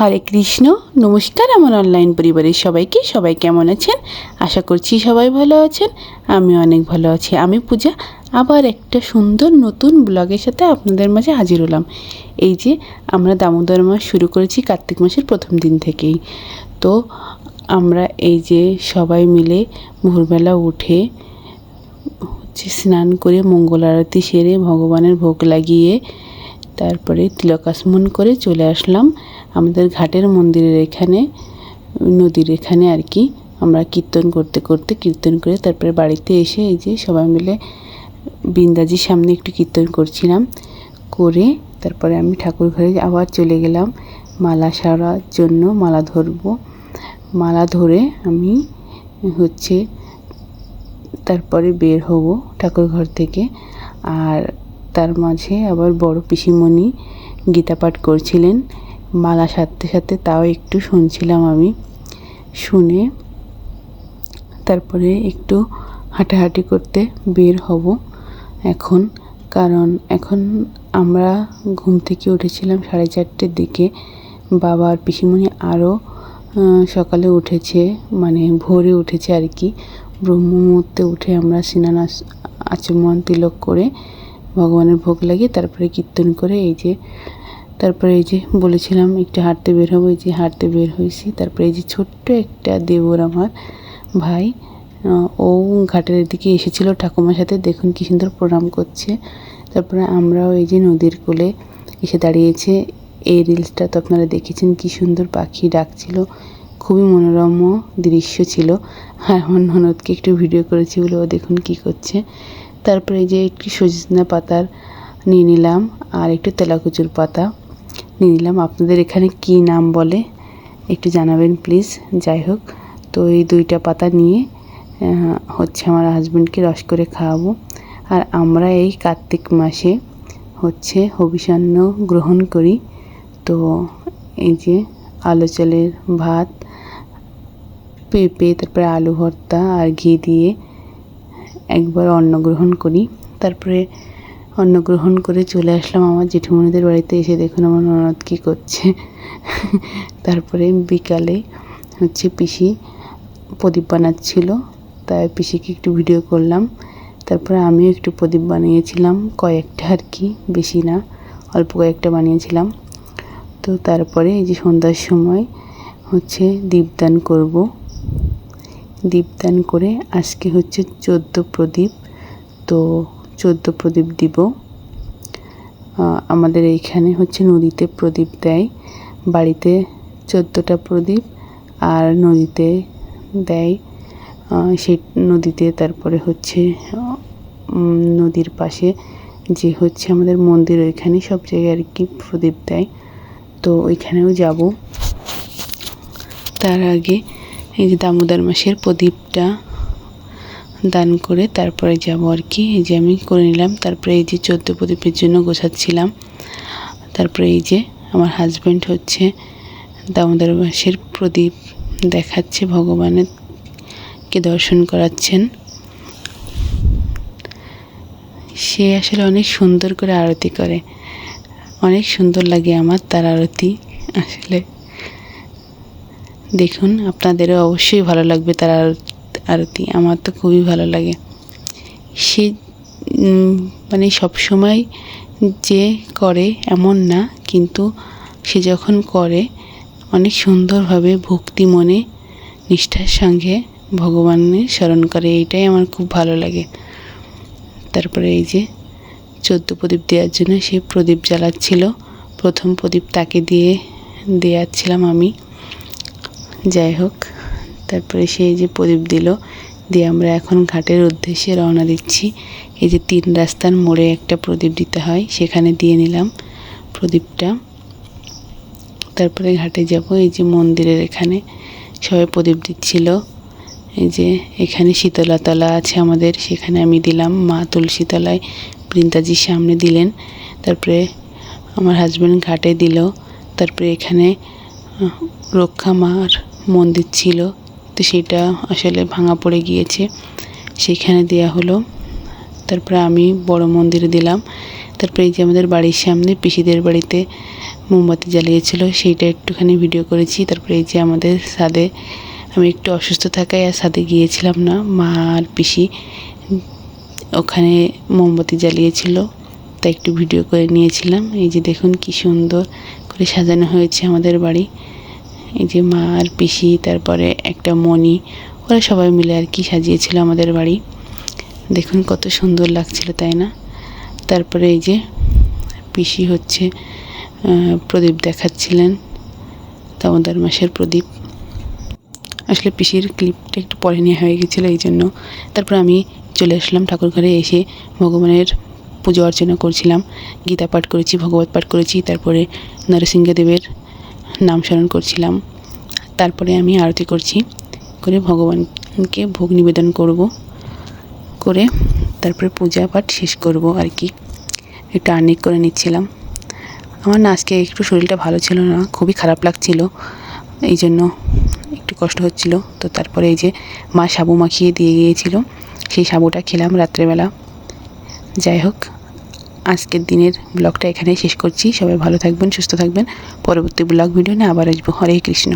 হরে কৃষ্ণ, নমস্কার আমার অনলাইন পরিবারের সবাইকে। সবাই কেমন আছেন? আশা করছি সবাই ভালো আছেন আমি অনেক ভালো আছি। আমি পূজা, আবার একটা সুন্দর নতুন ব্লগের সাথে আপনাদের মাঝে হাজির হলাম। এই যে আমরা দামোদর মাস শুরু করেছি কার্তিক মাসের প্রথম দিন থেকেই। তো আমরা এই যে সবাই মিলে ভোরবেলা উঠে হচ্ছে স্নান করে মঙ্গল আরতি সেরে ভগবানের ভোগ লাগিয়ে তারপরে তিলকাসমন করে চলে আসলাম। আমাদের ঘাটের মন্দিরের এখানে, নদীর এখানে আর কি, আমরা কীর্তন করতে করতে কীর্তন করে তারপরে বাড়িতে এসে এই যে সবাই মিলে বিন্দাজির সামনে একটু কীর্তন করছিলাম, করে তারপরে আমি ঠাকুর ঘরে আবার চলে গেলাম, মালা সারার জন্য মালা ধরবো। মালা ধরে আমি হচ্ছে তারপরে বের হব ঠাকুর ঘর থেকে, আর তার মাঝে আবার বড় পিসিমণি গীতা পাঠ করছিলেন। মালা সারতে সাথে তাও একটু শুনছিলাম আমি, শুনে তারপরে একটু হাঁটাহাঁটি করতে বের হব এখন। কারণ এখন আমরা ঘুম থেকে উঠেছিলাম সাড়ে চারটের দিকে। বাবা আর পিসিমণি আরও সকালে উঠেছে মানে ভোরে উঠেছে আর কি। ব্রহ্ম মুহূর্তে উঠে আমরা স্নান আচ- আচমন তিলক করে ভগবানের ভোগ লাগিয়ে তারপরে কীর্তন করে এই যে তারপরে এই যে বলেছিলাম একটু হাঁটতে বের হব, এই যে হাঁটতে বের হয়েছি। তারপরে এই যে ছোট্ট একটা দেবর আমার ভাই ও ঘাটের দিকে এসেছিল ঠাকুমার সাথে, দেখুন কি সুন্দর প্রণাম করছে। তারপরে আমরাও এই যে নদীর কোলে এসে দাঁড়িয়েছে। এই রিলসটা তো আপনারা দেখেছেন, কি সুন্দর পাখি ডাকছিল, খুবই মনোরম দৃশ্য ছিল। আর আমার একটু ভিডিও করেছি বলে ও দেখুন কি করছে। তারপরে এই যে একটু সজনা পাতার নিয়ে নিলাম, আর একটু তেলাকুচুর পাতা। নিয়ে নিলাম। আপনাদের এখানে কি নাম বলে একটু জানাবেন প্লিজ। যাই হোক, তো এই দুইটা পাতা নিয়ে হচ্ছে আমার হাজব্যান্ডকে রস করে খাওয়াবো। আর আমরা এই কার্তিক মাসে হচ্ছে হবিষান্ন গ্রহণ করি। তো এই যে আলো চালের ভাত, পেঁপে, তারপরে আলু ভর্তা আর ঘি দিয়ে একবার অন্ন গ্রহণ করি। তারপরে অন্ন গ্রহণ করে চলে আসলাম আমার জেঠুমনিদের বাড়িতে। এসে দেখুন আমার ননদ কী করছে। তারপরে বিকালে হচ্ছে পিসি প্রদীপ বানাচ্ছিল। তাই পিসিকে একটু ভিডিও করলাম। তারপরে আমিও একটু প্রদীপ বানিয়েছিলাম। কয়েকটা আর কি, বেশি না, অল্প কয়েকটা বানিয়েছিলাম। তো তারপরে এই যে সন্ধ্যার সময় হচ্ছে দীপদান করব। দীপদান করে আজকে হচ্ছে চোদ্দ প্রদীপ। তো চোদ্দ প্রদীপ দিব। আমাদের এইখানে হচ্ছে নদীতে প্রদীপ দেয়। বাড়িতে চোদ্দোটা প্রদীপ আর নদীতে দেয়। সেই নদীতে তারপরে হচ্ছে নদীর পাশে যে হচ্ছে আমাদের মন্দির, ওইখানে সব জায়গায় আর কি প্রদীপ দেয়। তো ওইখানেও যাব। তার আগে এই যে দামোদর মাসের প্রদীপটা দান করে তারপরে যাব আর কি। এই যে আমি করে নিলাম। তারপরে এই যে চোদ্দ প্রদীপের জন্য গোছাচ্ছিলাম। তারপরে এই যে আমার হাজব্যান্ড হচ্ছে দামোদর মাসের প্রদীপ দেখাচ্ছে ভগবানের। কে দর্শন করাচ্ছেন। সে আসলে অনেক সুন্দর করে আরতি করে। অনেক সুন্দর লাগে আমার তার আরতি। আসলে দেখুন, আপনাদেরও অবশ্যই ভালো লাগবে তার আরত- আমার তো খুবই ভালো লাগে। সে মানে সব সময় যে করে এমন না, কিন্তু সে যখন করে, অনেক সুন্দরভাবে ভক্তি মনে, নিষ্ঠার সঙ্গে ভগবানের স্মরণ করে এইটাই আমার খুব ভালো লাগে। তারপরে এই যে, চোদ্দ প্রদীপ দেওয়ার জন্য সে প্রদীপ জ্বালাচ্ছিল। প্রথম প্রদীপ তাকে দিয়ে দেওয়াচ্ছিলাম আমি। যাই হোক। তারপরে সে যে প্রদীপ দিল, দিয়ে আমরা এখন ঘাটের উদ্দেশ্যে রওনা দিচ্ছি। এই যে তিন রাস্তার মোড়ে একটা প্রদীপ দিতে হয়, সেখানে দিয়ে নিলাম প্রদীপটা। তারপরে ঘাটে যাব, এই যে মন্দিরের এখানে সবাই প্রদীপ দিচ্ছিল। এই যে এখানে শীতলাতলা আছে আমাদের, সেখানে আমি দিলাম, মা তুলসীতলায় বৃন্দাজির সামনে দিলেন। তারপরে আমার হাজব্যান্ড ঘাটে দিল, তারপরে এখানে রক্ষা মার মন্দির ছিল। তো সেটা আসলে ভাঙা পড়ে গিয়েছে। সেখানে দেয়া হলো। তারপরে আমি বড় মন্দিরে দিলাম। তারপরে এই যে আমাদের বাড়ির সামনে পিসিদের বাড়িতে মোমবাতি জ্বালিয়েছিল, সেইটা একটুখানি ভিডিও করেছি। তারপরে এই যে আমাদের সাদে আমি একটু অসুস্থ থাকায় আর সাদে গিয়েছিলাম না। মা আর পিসি ওখানে মোমবাতি জ্বালিয়েছিল, তা একটু ভিডিও করে নিয়েছিলাম। এই যে দেখুন কি সুন্দর করে সাজানো হয়েছে আমাদের বাড়ি। এই যে মা আর পিসি, তারপরে একটা মণি, ওরা সবাই মিলে আর কি সাজিয়েছিল আমাদের বাড়ি। দেখুন কত সুন্দর লাগছিল, তাই না? তারপরে এই যে পিসি হচ্ছে প্রদীপ দেখাচ্ছিলেন, দামোদর মাসের প্রদীপ। আসলে পিসির ক্লিপটা একটু পরে নেওয়া হয়ে গেছিল, এই জন্য। তারপর আমি চলে আসলাম ঠাকুর ঘরে এসে ভগবানের পুজো অর্চনা করছিলাম। গীতা পাঠ করেছি, ভগবত পাঠ করেছি, তারপরে নরসিংহদেবের নাম স্মরণ করছিলাম। তারপরে আমি আরতি করছি, করে ভগবানকে ভোগ নিবেদন করব, করে তারপরে পূজা পাঠ শেষ করব আর কি। একটু আর্নিক করে নিচ্ছিলাম। আমার না আজকে একটু শরীরটা ভালো ছিল না, খুবই খারাপ লাগছিল এই জন্য একটু কষ্ট হচ্ছিল। তো তারপরে এই যে মা সাবু মাখিয়ে দিয়ে গিয়েছিল, সেই সাবুটা খেলাম রাত্রেবেলা। যাই হোক আজকের দিনের ব্লগটা এখানেই শেষ করছি। সবাই ভালো থাকবেন, সুস্থ থাকবেন। পরবর্তী ব্লগ ভিডিও নিয়ে আবার আসব। হরে কৃষ্ণ।